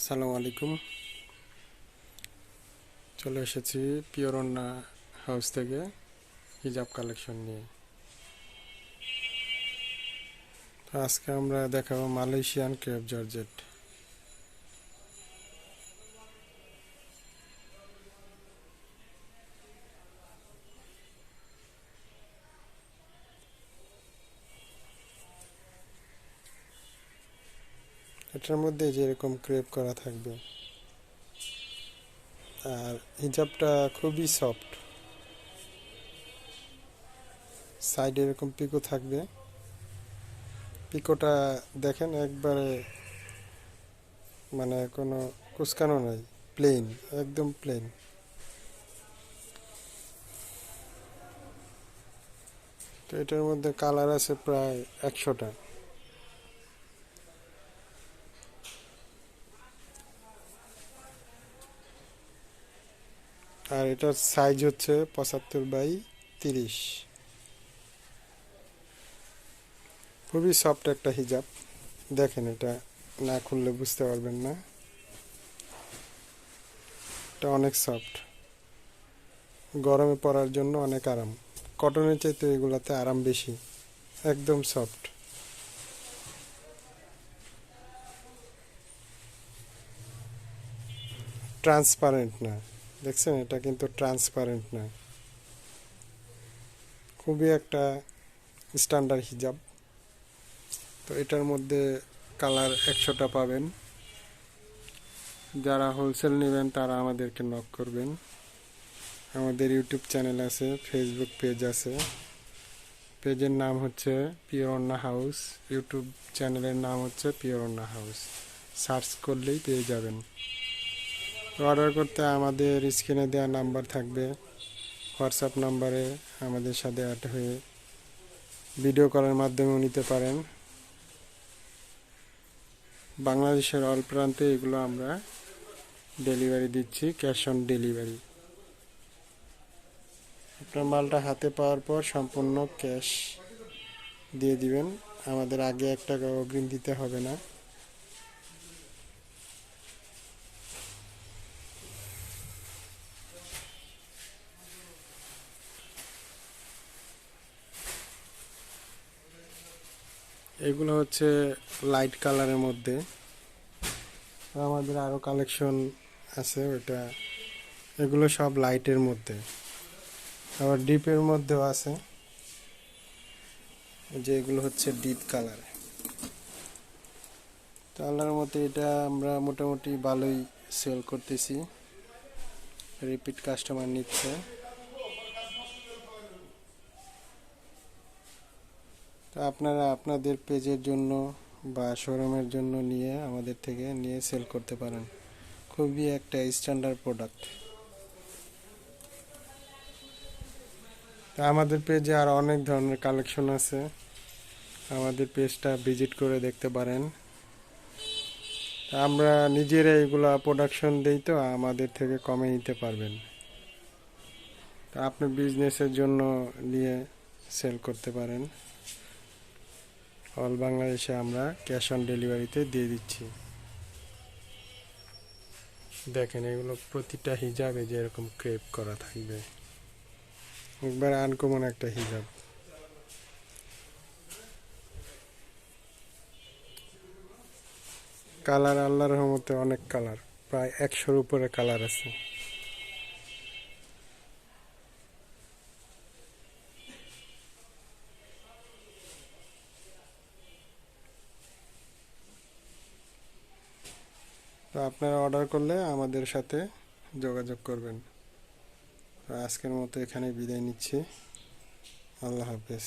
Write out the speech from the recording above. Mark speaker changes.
Speaker 1: আসসালামু আলাইকুম। চলে এসেছি পিওরন্না হাউস থেকে হিজাব কালেকশন নিয়ে। আজকে আমরা দেখাবো মালয়েশিয়ান ক্রেপ জর্জেট। এটার মধ্যে যেরকম ক্রেপ করা থাকবে। আর হিজাবটা খুবই সফট। সাইডে এরকম পিকো থাকবে। পিকোটা দেখেন একবারে মানে কোনো কুচকানো নাই প্লেন একদম প্লেন তো এটার মধ্যে কালার আছে প্রায় একশোটা। আর এটার সাইজ হচ্ছে পঁচাত্তর বাই তিরিশ। খুবই সফট একটা হিজাব দেখেন এটা না খুললে বুঝতে পারবেন না। এটা অনেক সফট গরমে পরার জন্য অনেক আরাম। কটনের চাইতে এগুলাতে আরাম বেশি। একদম সফট ট্রান্সপারেন্ট না। দেখছেন, এটা কিন্তু ট্রান্সপারেন্ট না খুবই একটা স্ট্যান্ডার্ড হিজাব। তো এটার মধ্যে কালার একশোটা পাবেন। যারা হোলসেল নেবেন, তারা আমাদেরকে নক করবেন। আমাদের ইউটিউব চ্যানেল আছে ফেসবুক পেজ আছে। পেজের নাম হচ্ছে পিওরন্না হাউস ইউটিউব চ্যানেলের নাম হচ্ছে পিওরন্না হাউস সার্চ করলেই পেয়ে যাবেন। অর্ডার করতে আমাদের স্ক্রিনে দেওয়া নাম্বার থাকবে। হোয়াটসঅ্যাপ নাম্বারে আমাদের সাথে অ্যাড হয়ে ভিডিও কলের মাধ্যমেও নিতে পারেন। বাংলাদেশের অল প্রান্তে এগুলো আমরা ডেলিভারি দিচ্ছি ক্যাশ অন ডেলিভারি আপনার মালটা হাতে পাওয়ার পর সম্পূর্ণ ক্যাশ দিয়ে দিবেন। আমাদের আগে এক টাকা অগ্রিম দিতে হবে না। এগুলো হচ্ছে লাইট কালারের মধ্যে। আমাদের আরও কালেকশন আছে ওটা। এগুলো সব লাইটের মধ্যে। আবার ডিপের মধ্যেও আছে। যে এগুলো হচ্ছে ডিপ কালার কালারের মধ্যে এটা আমরা মোটামুটি ভালোই সেল করতেছি। রিপিট কাস্টমার নিচ্ছে। তো আপনারা আপনাদের পেজের জন্য বা শোরুমের জন্য নিয়ে আমাদের থেকে নিয়ে সেল করতে পারেন। খুবই একটা স্ট্যান্ডার্ড প্রোডাক্ট তা আমাদের পেজে আর অনেক ধরনের কালেকশন আছে। আমাদের পেজটা ভিজিট করে দেখতে পারেন। আমরা নিজেরা এগুলা প্রোডাকশন দেই তো, আমাদের থেকে কমে নিতে পারবেন। তা আপনি বিজনেসের জন্য নিয়ে সেল করতে পারেন। অল বাংলাদেশে আমরা ক্যাশ অন ডেলিভারিতে দিয়ে দিচ্ছি। দেখেন, এগুলো প্রতিটা হিজাবে যে এরকম ক্রেপ করা থাকবে। একবার আনকমন একটা হিজাব। কালার, আল্লাহর রহমতে অনেক কালার। প্রায় একশোর উপরে কালার আছে। আপনারা অর্ডার করলে আমাদের সাথে যোগাযোগ করবেন। আজকের মতো এখানে বিদায় নিচ্ছি। আল্লাহ হাফেজ।